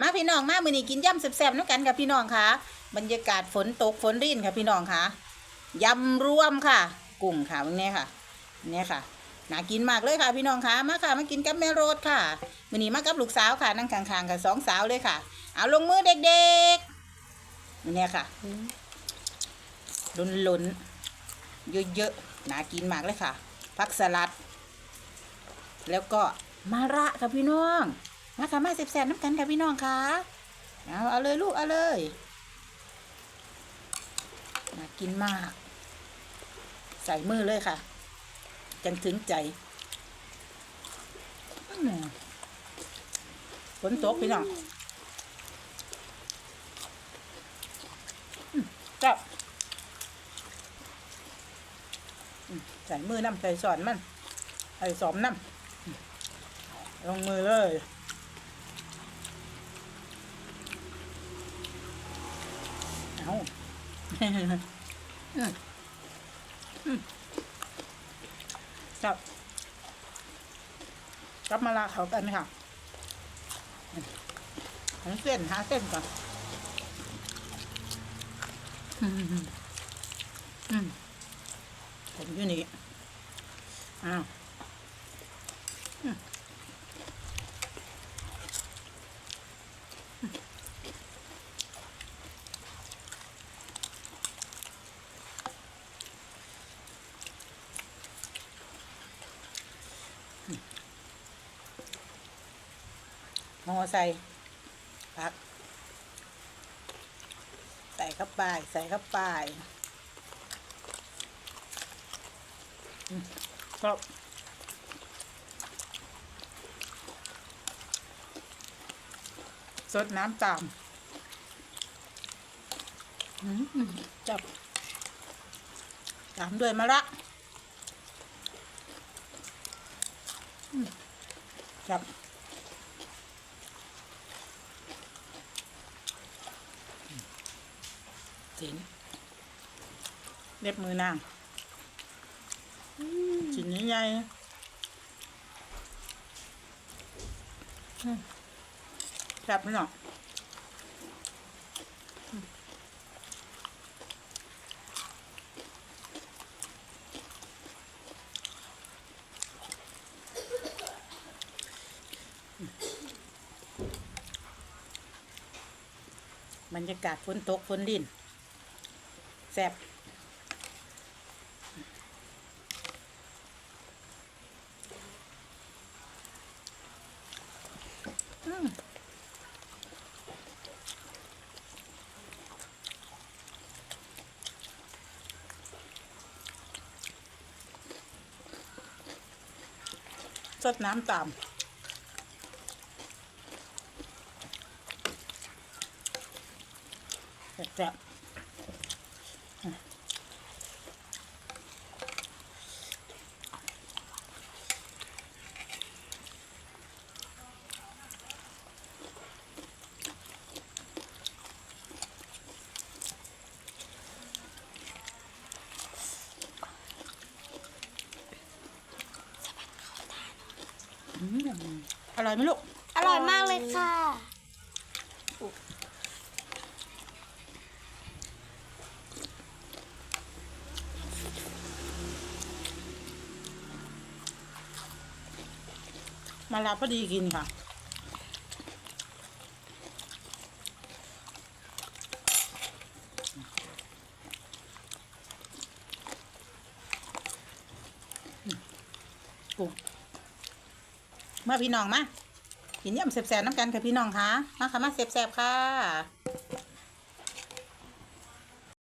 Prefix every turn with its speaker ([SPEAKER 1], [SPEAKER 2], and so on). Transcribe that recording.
[SPEAKER 1] มาพี่น้องมามื้อนี้กินยำแซ่บๆน้ำกันค่ะพี่น้องค่ะ บรรยากาศฝนตกฝนรินค่ะพี่น้องค่ะยำรวมค่ะ กุ้งค่ะวันนี้ค่ะเนี่ยค่ะน่ากินมากเลยค่ะพี่น้องค่ะมาค่ะมากินกับแม่โรดค่ะมื้อนี้มากับลูกสาวค่ะนั่งข้างๆกับสองสาวเลยค่ะ เอาลงมือเด็กๆเนี่ยค่ะล้นๆเยอะๆน่ากินมากเลยค่ะผักสลัด แล้วก็มะระค่ะพี่น้อง มาค่ะมาแซ่บๆน้ำกันค่ะพี่น้องค่ะเอาเอาเลยลูกเอาเลยน่ากินมาก ใส่มือเลยค่ะ จังถึงใจฝนตกพี่น้องจับใส่มือน้ำใส่สอนมันใส่สอมน้ำลงมือเลย เอาจับจับมาลาเขากันค่ะหาเส้นหาเส้นก่อนอืมอืมผมอยู่นี่อ้าว ห่อใส่ผัก ใส่เข้าไปใส่เข้าไปอืมครับสดน้ำตามอืมจับตามด้วยมะระอืมจับ สินเล็บมือนางชิ้นใหญ่ๆอืมแซ่บไหมเนาะอืมบรรยากาศฝนตกฝนดิน แซ่บสดน้ำตามแซ่บ อืมอร่อยไหมลูก
[SPEAKER 2] อร่อยมากเลยค่ะ
[SPEAKER 1] มาลาพอดีกินค่ะ กุ้ง มาพี่น้องมากินย่ำแสบๆน้ำกันค่ะพี่น้องค่ะมาค่ะมาแสบๆค่ะ